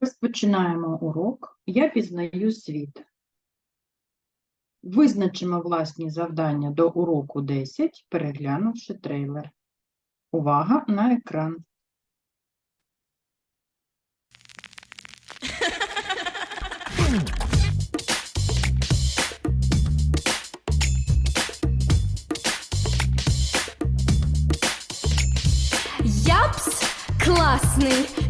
Розпочинаємо урок. Я пізнаю світ. Визначимо власні завдання до уроку 10, переглянувши трейлер. Увага на екран. Япс класний,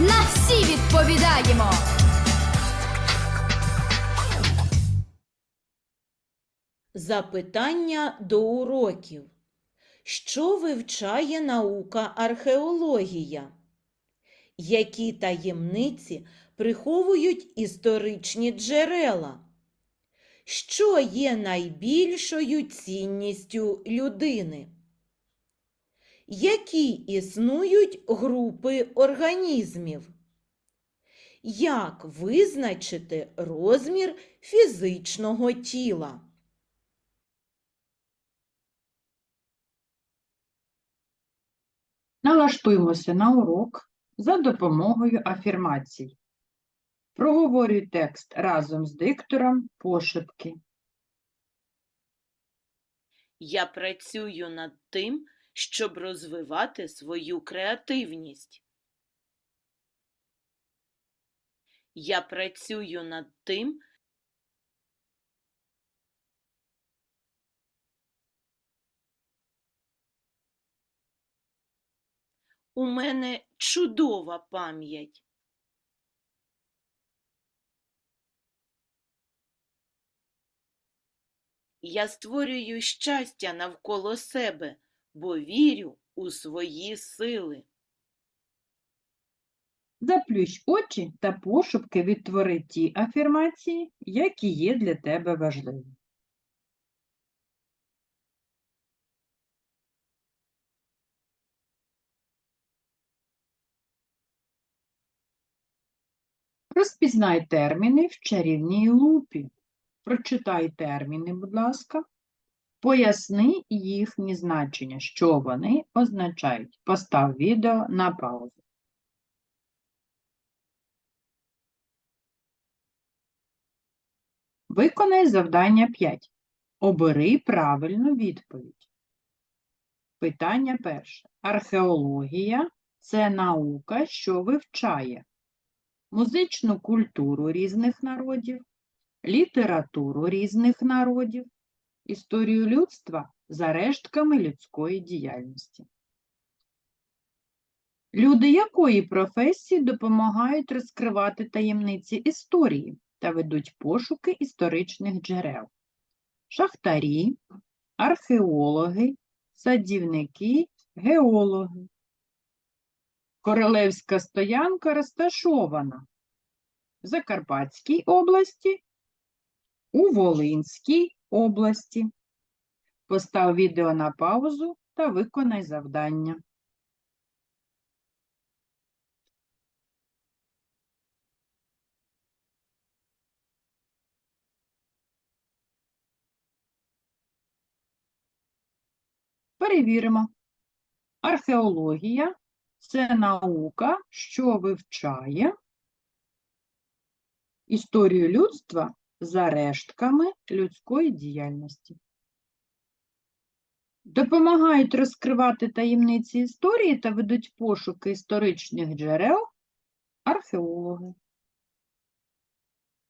на всі відповідаємо. Запитання до уроків. Що вивчає наука археологія? Які таємниці приховують історичні джерела? Що є найбільшою цінністю людини? Які існують групи організмів? Як визначити розмір фізичного тіла? Налаштуємося на урок за допомогою афірмацій. Проговорюй текст разом з диктором пошепки. Я працюю над тим, щоб розвивати свою креативність. Я працюю над тим, у мене чудова пам'ять. Я створюю щастя навколо себе, бо вірю у свої сили. Заплющ очі та пошепки відтвори ті афірмації, які є для тебе важливі. Розпізнай терміни в чарівній лупі. Прочитай терміни, будь ласка. Поясни їхні значення, що вони означають. Постав відео на паузу. Виконай завдання 5. Обери правильну відповідь. Питання перше. Археологія це наука, що вивчає музичну культуру різних народів, літературу різних народів, історію людства за рештками людської діяльності. Люди якої професії допомагають розкривати таємниці історії та ведуть пошуки історичних джерел? Шахтарі, археологи, садівники, геологи. Королевська стоянка розташована в Закарпатській області, у Волинській області. Постав відео на паузу та виконай завдання. Перевіримо. Археологія це наука, що вивчає історію людства за рештками людської діяльності. Допомагають розкривати таємниці історії та ведуть пошуки історичних джерел археологи.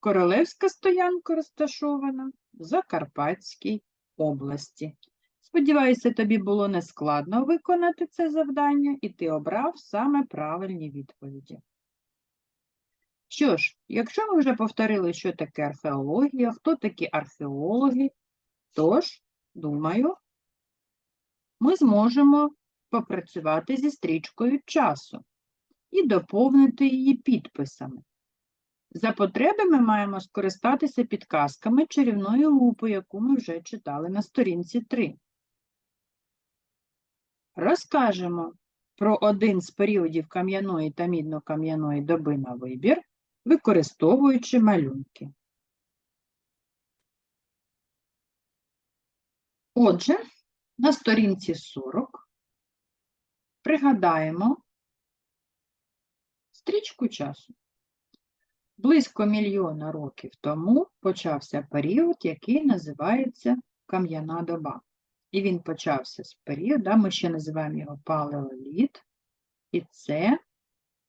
Королевська стоянка розташована в Закарпатській області. Сподіваюся, тобі було нескладно виконати це завдання, і ти обрав саме правильні відповіді. Що ж, якщо ми вже повторили, що таке археологія, хто такі археологи, тож, думаю, ми зможемо попрацювати зі стрічкою часу. і доповнити її підписами. За потреби ми маємо скористатися підказками чарівної лупи, яку ми вже читали на сторінці 3. Розкажемо про один з періодів кам'яної та мідно-кам'яної доби на вибір, використовуючи малюнки. Отже, на сторінці 40 пригадаємо стрічку часу. Близько мільйона років тому почався період, який називається кам'яна доба. І він почався з періоду, ми ще називаємо його палеоліт, і це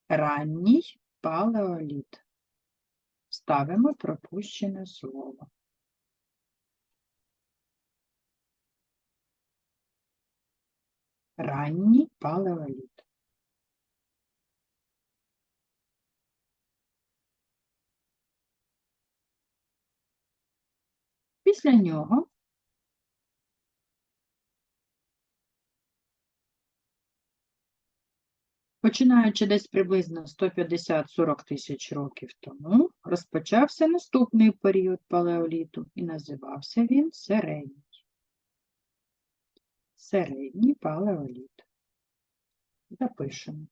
ранній палеоліт. Ставимо пропущене слово. Ранній палеоліт. Після нього Починаючи десь приблизно 150-40 тисяч років тому, розпочався наступний період палеоліту і називався він середній. Середній палеоліт. Запишемо.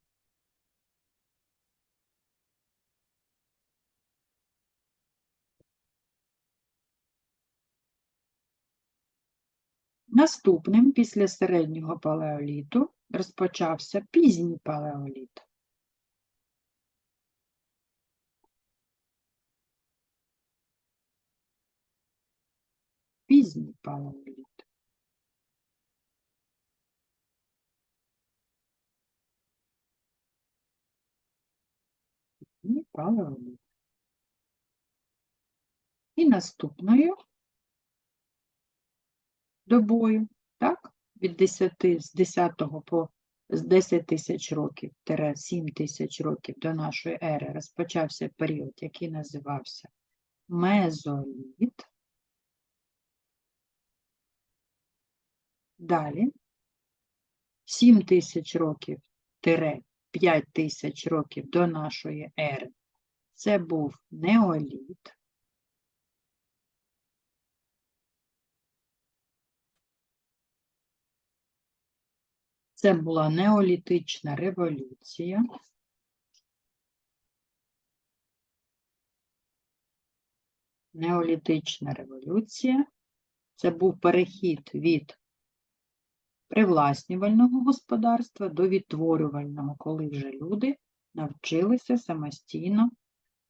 Наступним після середнього палеоліту розпочався пізній палеоліт. Пізній палеоліт. Пізній палеоліт. І наступною добою, так, від 10, з 10 по з 10 тисяч років, тире 7 тисяч років до нашої ери розпочався період, який називався мезоліт. Далі 7 тисяч років тире 5 тисяч років до нашої ери. Це був неоліт. Це була неолітична революція. Неолітична революція. Це був перехід від привласнювального господарства до відтворювального, коли вже люди навчилися самостійно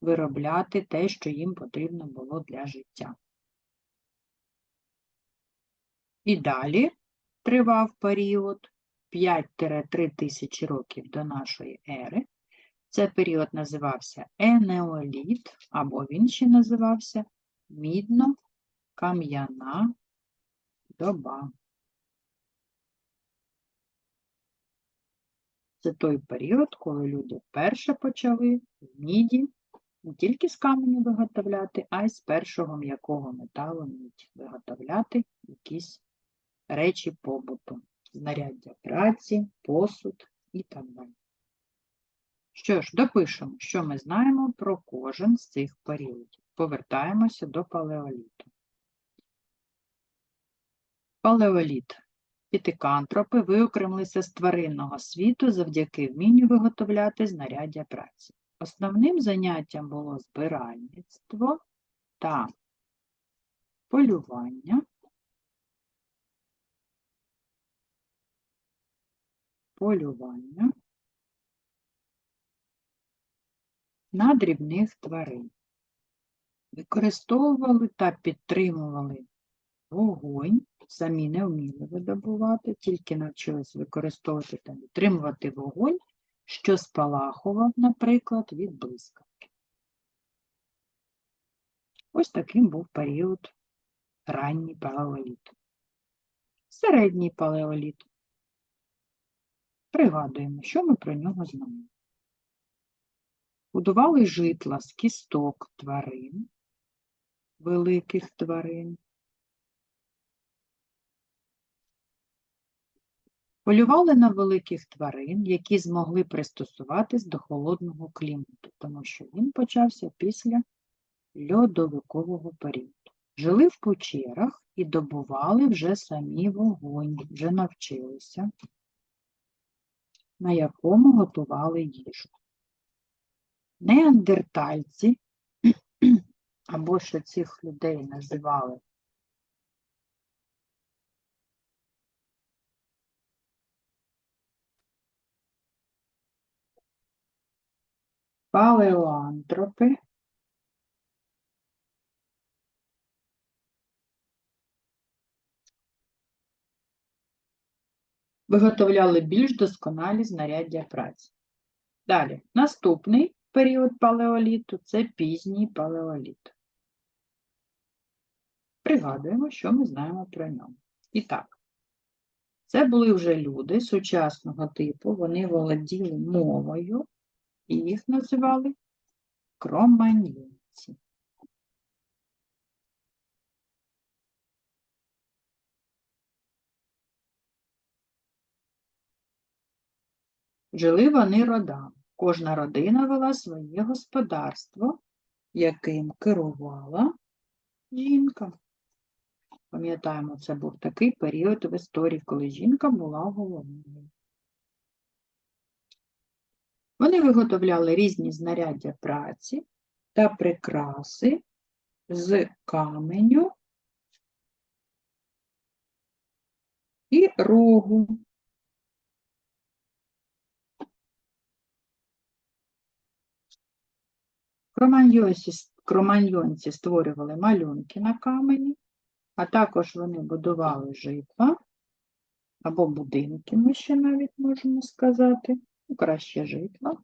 виробляти те, що їм потрібно було для життя. І далі тривав період 5-3 тисячі років до нашої ери. Це період називався Енеоліт, або він ще називався Мідно-кам'яна доба. Це той період, коли люди вперше почали в міді не тільки з каменю виготовляти, а й з першого м'якого металу мідь виготовляти якісь речі побуту знаряддя праці, посуд і так далі. Що ж, допишемо, що ми знаємо про кожен з цих періодів. Повертаємося до палеоліту. Палеоліт. Пітикантропи виокремилися з тваринного світу завдяки вмінню виготовляти знаряддя праці. Основним заняттям було збиральництво та полювання. полювання на дрібних тварин. Використовували та підтримували вогонь, самі не вміли видобувати, тільки навчились використовувати та підтримувати вогонь, що спалахував, наприклад, від блискавки. Ось таким був період ранній палеоліт. Середній палеоліт. Пригадуємо, що ми про нього знаємо. Будували житла з кісток тварин, великих тварин, Полювали на великих тварин, які змогли пристосуватись до холодного клімату, тому що він почався після льодовикового періоду. Жили в печерах і добували вже самі вогонь, вже навчилися, на якому готували їжу. Неандертальці, або що цих людей називали палеоантропи, виготовляли більш досконалі знаряддя праці. Далі, наступний період палеоліту це пізній палеоліт. Пригадуємо, що ми знаємо про нього. І так, це були вже люди сучасного типу, вони володіли мовою, і їх називали кроманьйонці. Жили вони родами. Кожна родина вела своє господарство, яким керувала жінка. Пам'ятаємо, це був такий період в історії, коли жінка була головною. Вони виготовляли різні знаряддя праці та прикраси з каменю і рогу. Кроманьйонці, кроманьйонці створювали малюнки на камені, а також вони будували житла або будинки, ми ще навіть можемо сказати, краще житла,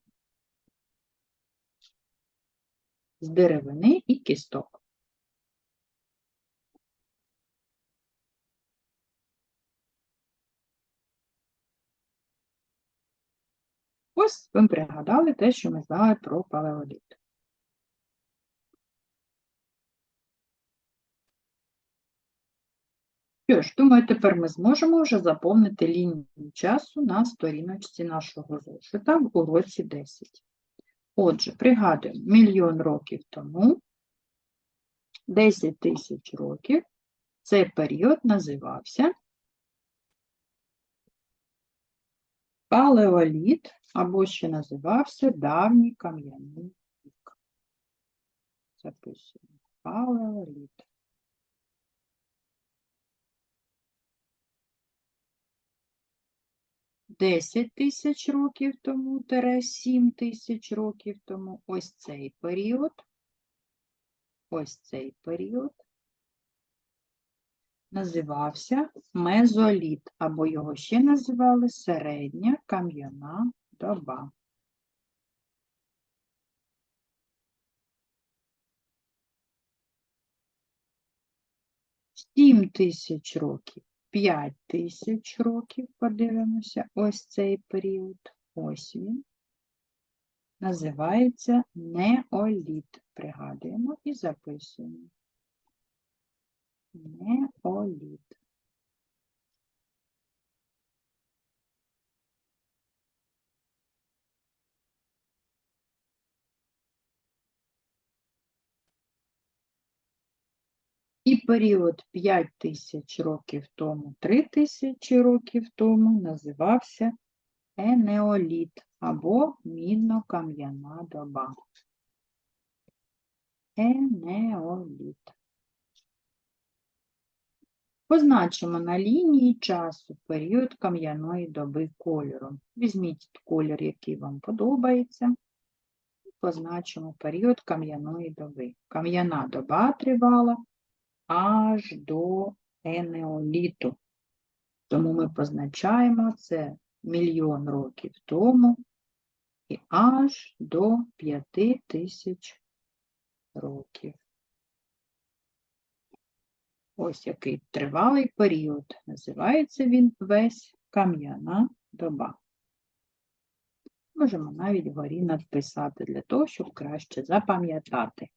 з деревини і кісток. Ось ви пригадали те, що ми знали про палеоліт. Що ж, думаю, тепер ми зможемо вже заповнити лінію часу на сторіночці нашого зошита в уроці 10. Отже, пригадуємо, мільйон років тому, 10 тисяч років, цей період називався палеоліт, або ще називався давній кам'яний вік. Записуємо. Палеоліт. Десять тисяч років тому, тере сім тисяч років тому, ось цей період, ось цей період називався мезоліт, або його ще називали середня кам'яна доба. Сім тисяч років. 5 тисяч років, подивимося, ось цей період, ось він, називається неоліт. Пригадуємо і записуємо. Неоліт. І період 5 тисяч років тому, 3 тисячі років тому називався енеоліт або мінно-кам'яна доба. Енеоліт. Позначимо на лінії часу період кам'яної доби кольором. Візьміть колір, який вам подобається. і Позначимо період кам'яної доби. Кам'яна доба тривала аж до енеоліту. Тому ми позначаємо це мільйон років тому і аж до п'яти тисяч років. Ось який тривалий період. Називається він весь кам'яна доба. Можемо навіть вгорі надписати для того, щоб краще запам'ятати.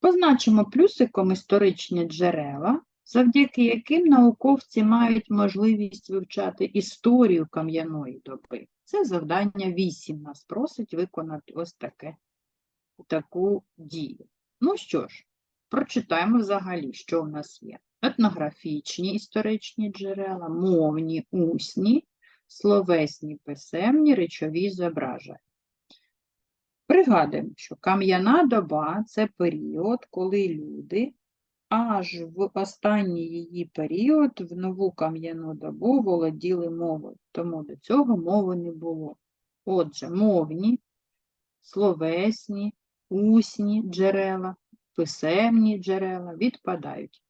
Позначимо плюсиком історичні джерела, завдяки яким науковці мають можливість вивчати історію кам'яної доби. Це завдання 8 нас просить виконати ось таке, таку дію. Ну що ж, прочитаємо взагалі, що в нас є. Етнографічні історичні джерела, мовні, усні, словесні, писемні, речові зображення. Пригадуємо, що кам'яна доба це період, коли люди аж в останній її період в нову кам'яну добу володіли мовою, тому до цього мови не було. Отже, мовні, словесні, усні джерела, писемні джерела відпадають.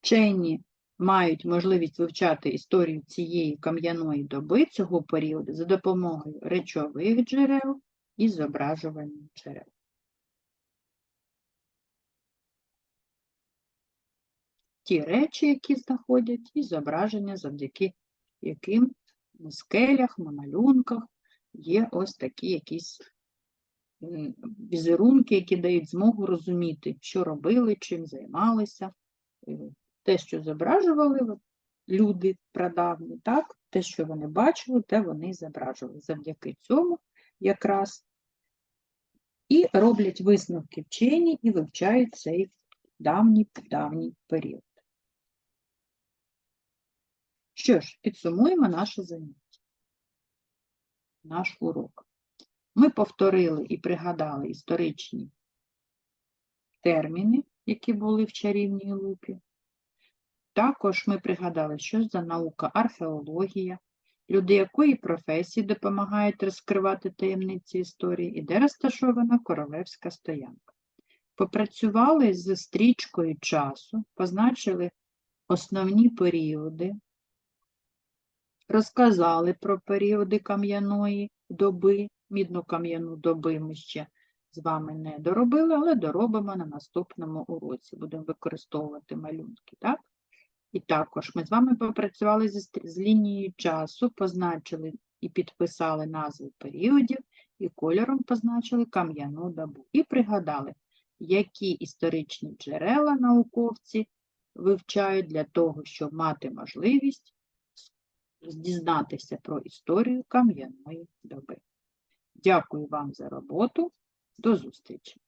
Вчені мають можливість вивчати історію цієї кам'яної доби цього періоду за допомогою речових джерел і зображувальних джерел. Ті речі, які знаходять, і зображення, завдяки яким на скелях, на малюнках є ось такі якісь візерунки, які дають змогу розуміти, що робили, чим займалися, е, те, що зображували люди прадавні, так, те, що вони бачили, те вони зображували. Завдяки цьому якраз і роблять висновки вчені і вивчають цей давній давній період. Що ж, підсумуємо наше заняття, наш урок. Ми повторили і пригадали історичні терміни, які були в чарівній лупі. Також ми пригадали, що за наука археологія, люди якої професії допомагають розкривати таємниці історії, і де розташована королевська стоянка. Попрацювали з стрічкою часу, позначили основні періоди, розказали про періоди кам'яної доби, мідно-кам'яну доби ми ще з вами не доробили, але доробимо на наступному уроці. Будемо використовувати малюнки, так? І також ми з вами попрацювали стрі- з лінією часу, позначили і підписали назви періодів, і кольором позначили кам'яну добу. І пригадали, які історичні джерела науковці вивчають для того, щоб мати можливість дізнатися про історію кам'яної доби. Дякую вам за роботу. До зустрічі!